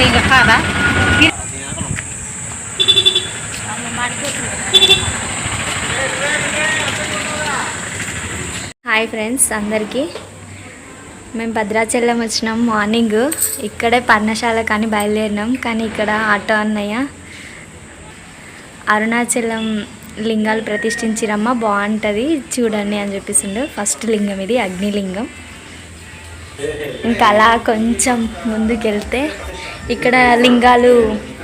నీళ్ళు కాదా hi friends అందరికీ. మేము భద్రాచలం వచ్చినాం మార్నింగ్. ఇక్కడే పర్ణశాల కానీ బయలుదేరినాం కానీ ఇక్కడ ఆటో అన్నయ్య అరుణాచలం లింగాలు ప్రతిష్ఠించిరమ్మ బాగుంటుంది చూడండి అని చెప్పేసిండు. ఫస్ట్ లింగం ఇది అగ్నిలింగం. ఇంకా అలా కొంచెం ముందుకెళ్తే ఇక్కడ లింగాలు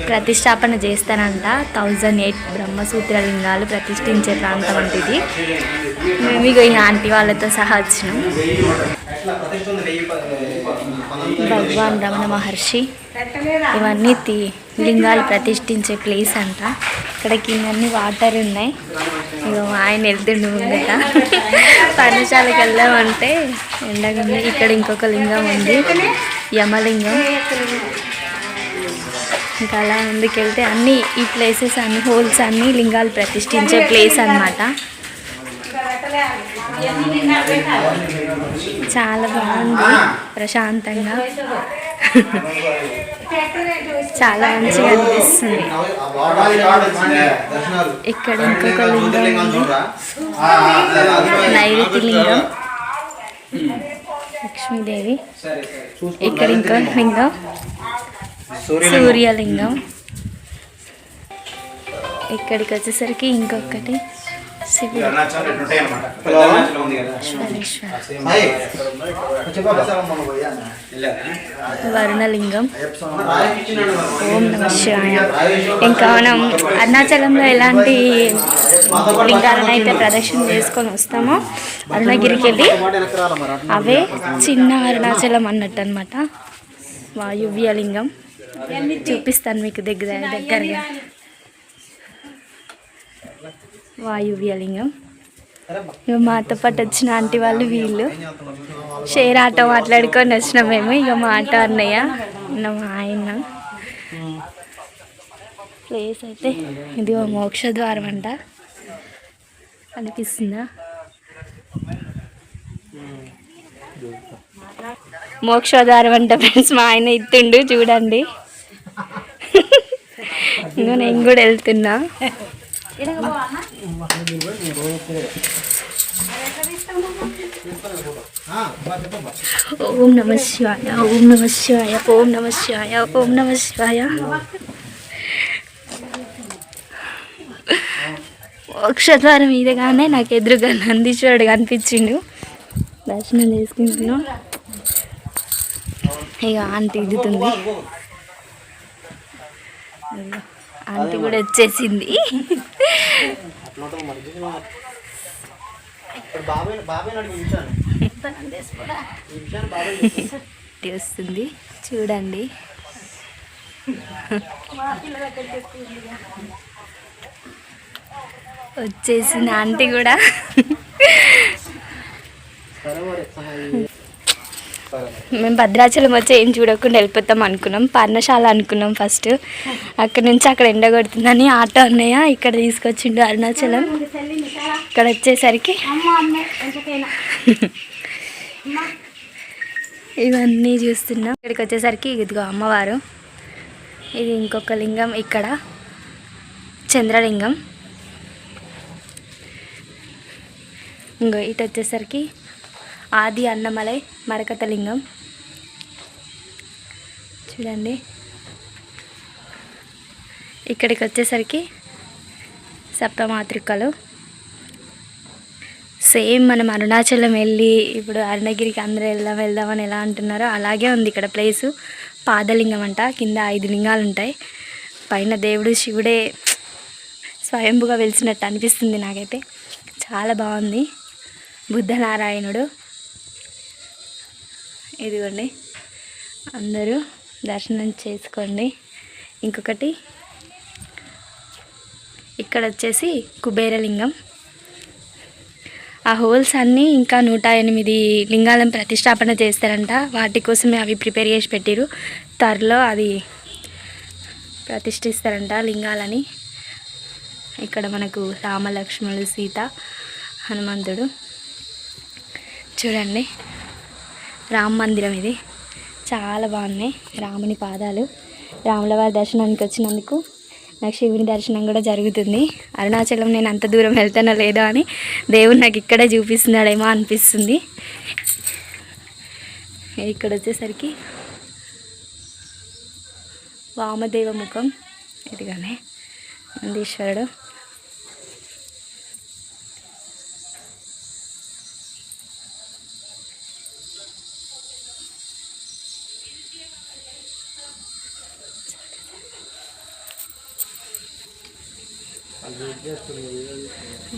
ప్రతిష్టాపన చేస్తారంట. థౌజండ్ ఎయిట్ బ్రహ్మసూత్ర లింగాలు ప్రతిష్ఠించే ప్రాంతం అంటే ఇది. మేము ఇక ఈ ఆంటీ వాళ్ళతో సహా వచ్చినాం. భగవాన్ రమణ మహర్షి ఇవన్నీ లింగాలు ప్రతిష్ఠించే ప్లేస్ అంట. ఇక్కడ కిందన్నీ వాటర్ ఉన్నాయి. ఇక ఆయన వెళ్తుండు ముందట. పర్ణశాలకు వెళ్దామంటే ఎండగా ఉంది. ఇక్కడ ఇంకొక లింగం ఉంది. యమలింగం. ఇంకా అలా ముందుకెళ్తే అన్ని ఈ ప్లేసెస్ అన్ని హోల్స్ అన్ని లింగాలు ప్రతిష్ఠించే ప్లేస్ అన్నమాట. చాలా బాగుంది. ప్రశాంతంగా. చాలా మంచిగా అనిపిస్తుంది. ఇక్కడ ఇంకొక లింగం ఉంది నైరుతి లింగం లక్ష్మీదేవి. ఇక్కడ ఇంకో లింగం. సూర్యలింగం. ఇక్కడికి వచ్చేసరికి ఇంకొకటి. వరుణలింగం. ఓం నమ శివాయ. ఇంకా మనం అరుణాచలంలో ఎలాంటి లింగాలను అయితే ప్రదక్షిణ చేసుకొని వస్తామో అరుణగిరికి వెళ్ళి అవే చిన్న అరుణాచలం అన్నట్టు అనమాట వాయువ్య లింగం చూపిస్తాను మీకు దగ్గర దగ్గరగా. వాయువ్యలింగం. ఇక మాతో పాటు వచ్చిన ఆంటీ వాళ్ళు వీళ్ళు. షేర్ ఆటో మాట్లాడుకొని వచ్చినాం మేము. ఇక మా ఆటో అన్నయ్య మా ఆయన. ప్లేస్ అయితే ఇది ఓ మోక్ష ద్వారం అంట. అనిపిస్తుందా? మోక్షోద్వారం అంట ఫ్రెండ్స్ మా ఆయన ఇత్తుండు చూడండి. ఇంకా నేను కూడా వెళ్తున్నా. ఓం నమ శివాయ ఓం నమ శివాయ ఓం నమ శివాయ ఓం నమ శివాయ. మోక్షద్వారం ఇదిగానే నాకు ఎదురుగా నందీశ్వరుడు కనిపించిండు. దర్శనం చేసుకుంటున్నాం. ఇక ఆంటీ దిగుతుంది ఆంటీ కూడా వచ్చేసింది. ఆంటీ వస్తుంది చూడండి. వచ్చేసింది ఆంటీ కూడా. మేము భద్రాచలం వచ్చి ఏం చూడకుండా వెళ్ళిపోతాం అనుకున్నాం. పర్ణశాల అనుకున్నాం ఫస్ట్ అక్కడ నుంచి అక్కడ ఎండ కొడుతుందని ఆటో అన్నయ్య ఇక్కడ తీసుకొచ్చిండు అరుణాచలం. ఇక్కడ వచ్చేసరికి ఇవన్నీ చూస్తున్నాం. ఇక్కడికి వచ్చేసరికి ఇదిగో అమ్మవారు. ఇది ఇంకొక లింగం ఇక్కడ. చంద్రలింగం. ఇంకో ఇటు వచ్చేసరికి ఆది అన్నమలై మరకతలింగం. చూడండి. ఇక్కడికి వచ్చేసరికి సప్తమాతృకలు. సేమ్ మనం అరుణాచలం వెళ్ళి ఇప్పుడు అరుణగిరికి అందరూ వెళ్దాం వెళ్దామని ఎలా అంటున్నారో అలాగే ఉంది ఇక్కడ ప్లేసు. పాదలింగం అంట కింద ఐదు లింగాలు ఉంటాయి. పైన దేవుడు శివుడే స్వయంభుగా వెలిసినట్టు అనిపిస్తుంది నాకైతే. చాలా బాగుంది. బుద్ధనారాయణుడు. ఇదిగోండి. అందరూ దర్శనం చేసుకోండి. ఇంకొకటి ఇక్కడ వచ్చేసి కుబేరలింగం. ఆ హోల్స్ అన్నీ ఇంకా నూట ఎనిమిది లింగాలను ప్రతిష్టాపన చేస్తారంట. వాటి కోసమే అవి ప్రిపేర్ చేసి పెట్టిరు త్వరలో అది ప్రతిష్ఠిస్తారంట లింగాలని. ఇక్కడ మనకు రామలక్ష్మణుడు సీత హనుమంతుడు. చూడండి. రామ మందిరం ఇది. చాలా బాగున్నాయి రాముని పాదాలు. రాములవారి దర్శనానికి వచ్చినందుకు నాకు శివుని దర్శనం కూడా జరుగుతుంది. అరుణాచలం నేను అంత దూరం వెళ్తానో లేదో అని దేవుడు నాకు ఇక్కడే చూపిస్తున్నాడేమో అనిపిస్తుంది. ఇక్కడ వచ్చేసరికి వామదేవ ముఖం. ఇదిగానే నందీశ్వరుడు.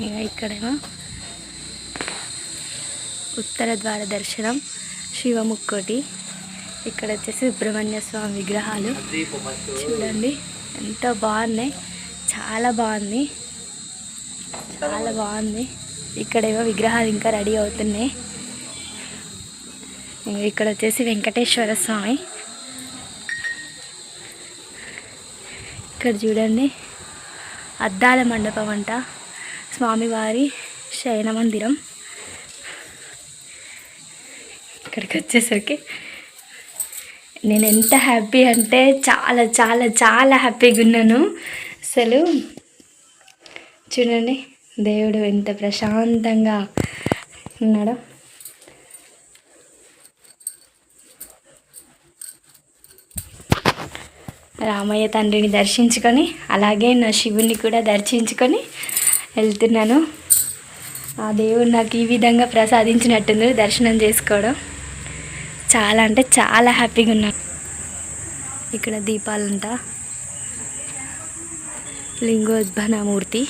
ఇక ఇక్కడేమో ఉత్తర ద్వార దర్శనం శివముక్కోటి. ఇక్కడ వచ్చేసి సుబ్రహ్మణ్య స్వామి విగ్రహాలు. చూడండి ఎంత బాగున్నాయి. చాలా బాగుంది. చాలా బాగుంది. ఇక్కడేమో విగ్రహాలు ఇంకా రెడీ అవుతున్నాయి. ఇక్కడ వచ్చేసి వెంకటేశ్వర స్వామి. ఇక్కడ చూడండి అద్దాల మండపం అంట. స్వామివారి శయన మందిరం ఇక్కడికి వచ్చేసరికి నేను ఎంత హ్యాపీ అంటే చాలా చాలా చాలా హ్యాపీగా ఉన్నాను. అసలు చూడండి దేవుడు ఎంత ప్రశాంతంగా ఉన్నాడో. రామయ్య తండ్రిని దర్శించుకొని అలాగే నా శివుణ్ణి కూడా దర్శించుకొని వెళ్తున్నాను. ఆ దేవుడు నాకు ఈ విధంగా ప్రసాదించినట్టుంది దర్శనం చేసుకోవడం. చాలా అంటే చాలా హ్యాపీగా ఉన్నాను ఇక్కడ దీపాలంట. లింగోద్భవమూర్తి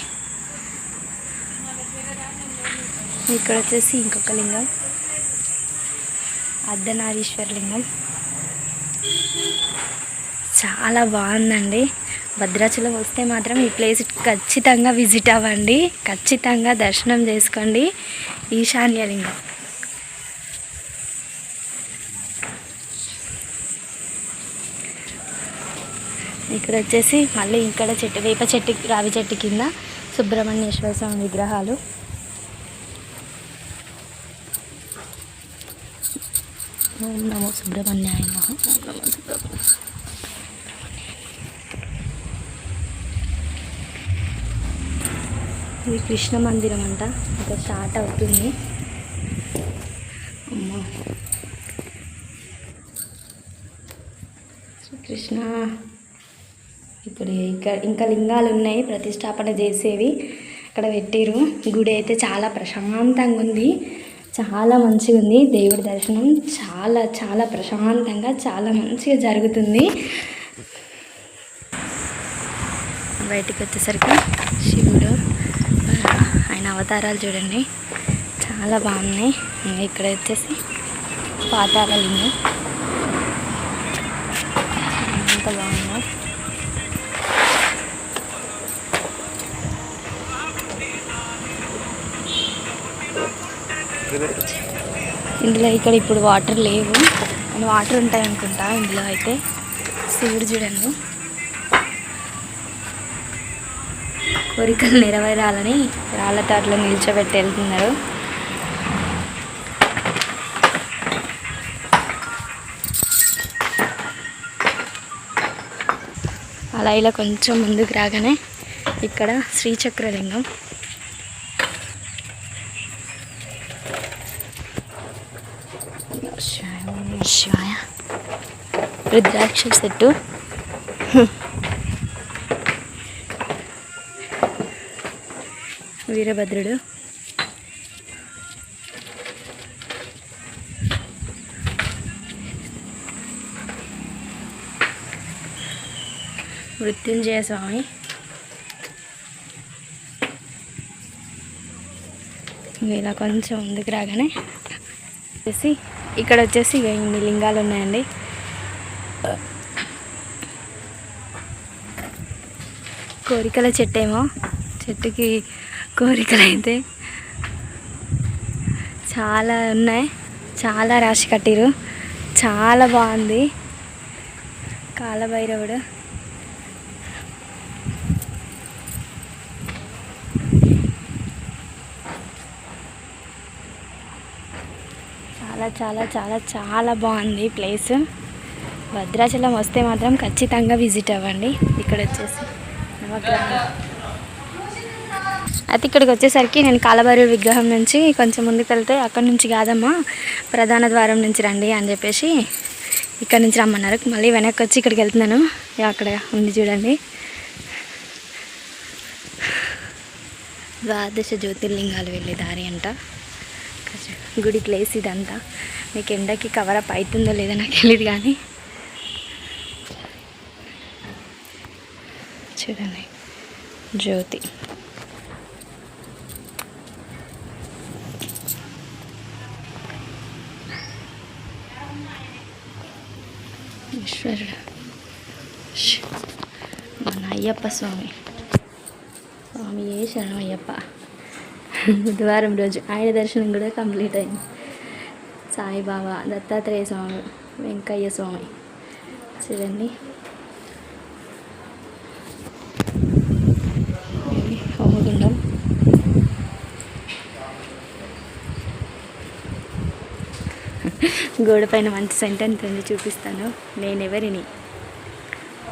ఇక్కడ వచ్చేసి ఇంకొక లింగం. అర్ధనారీశ్వర లింగం. చాలా బాగుందండి. భద్రాచలం వస్తే మాత్రం ఈ ప్లేస్ ఖచ్చితంగా విజిట్ అవ్వండి. ఖచ్చితంగా దర్శనం చేసుకోండి. ఈశాన్యలింగం ఇక్కడ వచ్చేసి మళ్ళీ ఇక్కడ చెట్టు వేప చెట్టు రావి చెట్టు కింద సుబ్రహ్మణ్యేశ్వర స్వామి విగ్రహాలు. ఓం నమో సుబ్రహ్మణ్యాయ నమో. ఓం నమో సుబ్రహ్మణ్య ఇది కృష్ణ మందిరం అంట. ఇంకా స్టార్ట్ అవుతుంది. అమ్మా. శ్రీకృష్ణ. ఇప్పుడు ఇక్కడ ఇంకా లింగాలు ఉన్నాయి. ప్రతిష్టాపన చేసేవి అక్కడ పెట్టారు గుడి అయితే చాలా ప్రశాంతంగా ఉంది. చాలా మంచిగా ఉంది. దేవుడి దర్శనం చాలా చాలా ప్రశాంతంగా చాలా మంచిగా జరుగుతుంది. బయటికి వచ్చేసరికి శివుడు. అవతారాలు చూడండి. చాలా బాగున్నాయి. ఇక్కడ వచ్చేసి పాతారాలు ఉన్నాయి ఎంత బాగున్నాయి ఇందులో ఇక్కడ ఇప్పుడు వాటర్ లేవు. వాటర్ ఉంటాయి అనుకుంటా ఇందులో అయితే శివుడు చూడండి. కోరికలు నెరవేరాలని రాళ్ళ తాటలో నిల్చోబెట్టి వెళ్తున్నారు. అలా ఇలా కొంచెం ముందుకు రాగానే ఇక్కడ శ్రీచక్రలింగం. శివాయ, ఓం శివాయ రుద్రాక్ష సెట్టు. వీరభద్రుడు. మృత్యుంజయ స్వామి. ఇలా కొంచెం ముందుకు రాగానే వచ్చేసి ఇక్కడ వచ్చేసి ఇన్ని లింగాలు ఉన్నాయండి. కోరికల చెట్టు ఏమో చెట్టుకి కోరికలు అయితే చాలా ఉన్నాయి. చాలా రాసి కట్టిరు చాలా బాగుంది. కాలభైరవుడు. చాలా చాలా చాలా చాలా బాగుంది ప్లేస్. భద్రాచలం వస్తే మాత్రం ఖచ్చితంగా విజిట్ అవ్వండి. ఇక్కడ వచ్చేసి నవగ్రహాలు అయితే ఇక్కడికి వచ్చేసరికి నేను కాలబారు విగ్రహం నుంచి కొంచెం ముందుకు వెళ్తే అక్కడి నుంచి కాదమ్మా ప్రధాన ద్వారం నుంచి రండి అని చెప్పేసి ఇక్కడ నుంచి రమ్మన్నారు. మళ్ళీ వెనక్కి వచ్చి ఇక్కడికి వెళ్తున్నాను. అక్కడ ఉంది చూడండి. ద్వాదశ జ్యోతిర్లింగాలు వెళ్ళే దారి అంట. గుడి ప్లేస్ ఇదంతా. మీకు ఎండకి కవర్ అప్ అవుతుందో లేదో నాకు తెలియదు కానీ. చూడండి. జ్యోతి. అయ్యప్ప స్వామి. స్వామి ఏ శరణం అయ్యప్ప. బుధవారం రోజు ఆయన దర్శనం కూడా కంప్లీట్ అయింది. సాయిబాబా దత్తాత్రేయ స్వామి వెంకయ్య స్వామి. చూడండి. హోమగుండం. గోడ పైన మంచి సెంటెన్స్ ఉంది చూపిస్తాను. నేనెవరిని?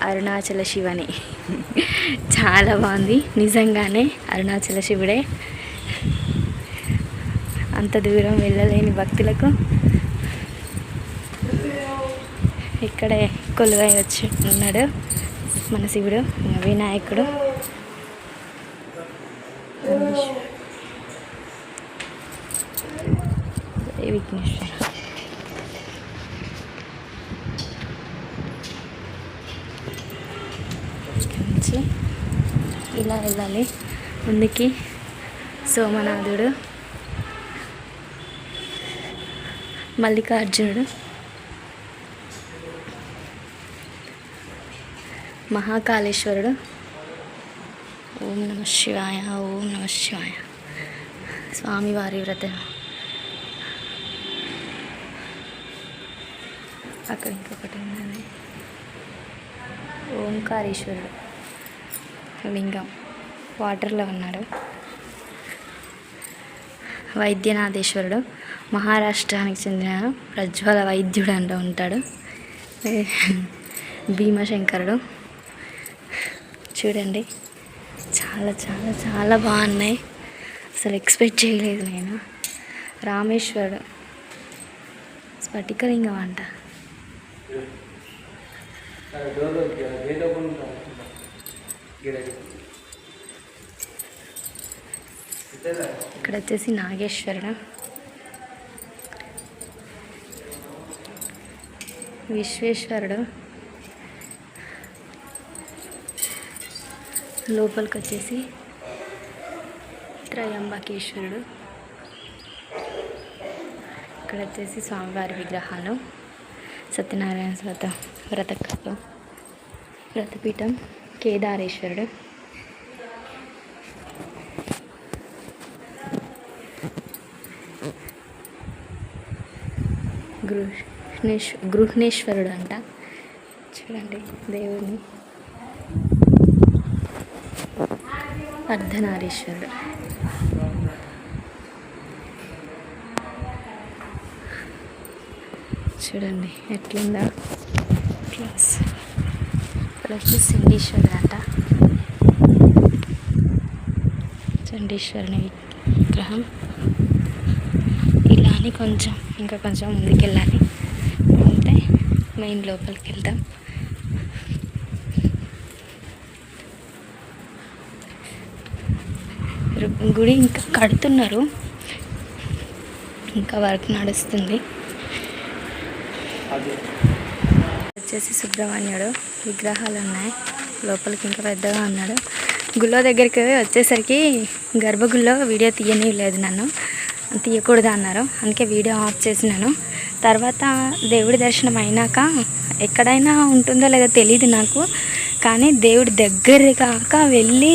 అరుణాచల శివని. చాలా బాగుంది. నిజంగానే అరుణాచల శివుడే. అంత దూరం వెళ్ళలేని భక్తులకు ఇక్కడే కొలువై వచ్చి ఉన్నాడు మన శివుడు వినాయకుడు జై విఘ్నేశ్వర ఇక్కడి నుంచి ఇలా వెళ్ళాలి ముందుకి. సోమనాథుడు మల్లికార్జునుడు మహాకాళేశ్వరుడు. ఓం నమ శివాయ ఓం నమ శివాయ. స్వామివారి వ్రత. అక్కడ ఇంకొకటి ఉన్నది ఓంకారేశ్వరుడు. లింగం. వాటర్లో ఉన్నాడు వైద్యనాథేశ్వరుడు. మహారాష్ట్రానికి చెందిన ప్రజ్వల వైద్యుడు అంట ఉంటాడు భీమశంకరుడు. చూడండి. చాలా చాలా చాలా బాగున్నాయి. అసలు ఎక్స్పెక్ట్ చేయలేదు నేను. రామేశ్వరుడు. స్ఫటికలింగం అంట. ఇక్కడ వచ్చేసి నాగేశ్వరుడు. విశ్వేశ్వరుడు. లోపలికి వచ్చేసి త్రయంబకేశ్వరుడు. ఇక్కడ వచ్చేసి స్వామివారి విగ్రహాలు. సత్యనారాయణ వ్రత వ్రతకత్వం వ్రతపీఠం. కేదారేశ్వరుడు. గృహ్ణేశ్ గృహ్ణేశ్వరుడు అంట. చూడండి దేవుడిని అర్ధనారీశ్వరుడు. చూడండి ఎట్లుందా ప్లస్ ఇక్కడ వచ్చి చండీశ్వరుడు అంట చండీశ్వరుని విగ్రహం. ఇలా అని కొంచెం ఇంకా కొంచెం ముందుకెళ్ళాలి. అంటే మెయిన్ లోపలికి వెళ్దాం గుడి ఇంకా కడుతున్నారు. ఇంకా వర్క్ నడుస్తుంది. వచ్చేసి సుబ్రహ్మణ్యుడు విగ్రహాలు ఉన్నాయి. లోపలికి ఇంకా పెద్దగా ఉన్నాడు. గుళ్ళో దగ్గరికి వచ్చేసరికి గర్భగుళ్ళో వీడియో తీయని లేదు నన్ను. తీయకూడదు అన్నారు. అందుకే వీడియో ఆఫ్ చేసినాను. తర్వాత దేవుడి దర్శనం అయినాక ఎక్కడైనా ఉంటుందో లేదో తెలియదు నాకు. కానీ దేవుడి దగ్గర కాక వెళ్ళి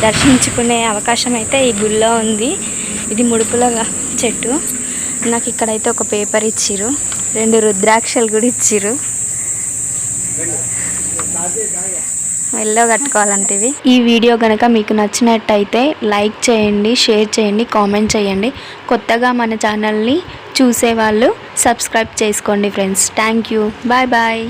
దర్శించుకునే అవకాశం అయితే ఈ గుళ్ళో ఉంది. ఇది ముడుపుల చెట్టు. నాకు ఇక్కడైతే ఒక పేపర్ ఇచ్చిరు రెండు రుద్రాక్షలు కూడా ఇచ్చిరు మెల్లో కట్టుకోవాలంటే ఇవి ఈ వీడియో కనుక మీకు నచ్చినట్టయితే లైక్ చేయండి షేర్ చేయండి కామెంట్ చేయండి. కొత్తగా మన ఛానల్ని చూసేవాళ్ళు సబ్స్క్రైబ్ చేసుకోండి friends. Thank you. Bye bye.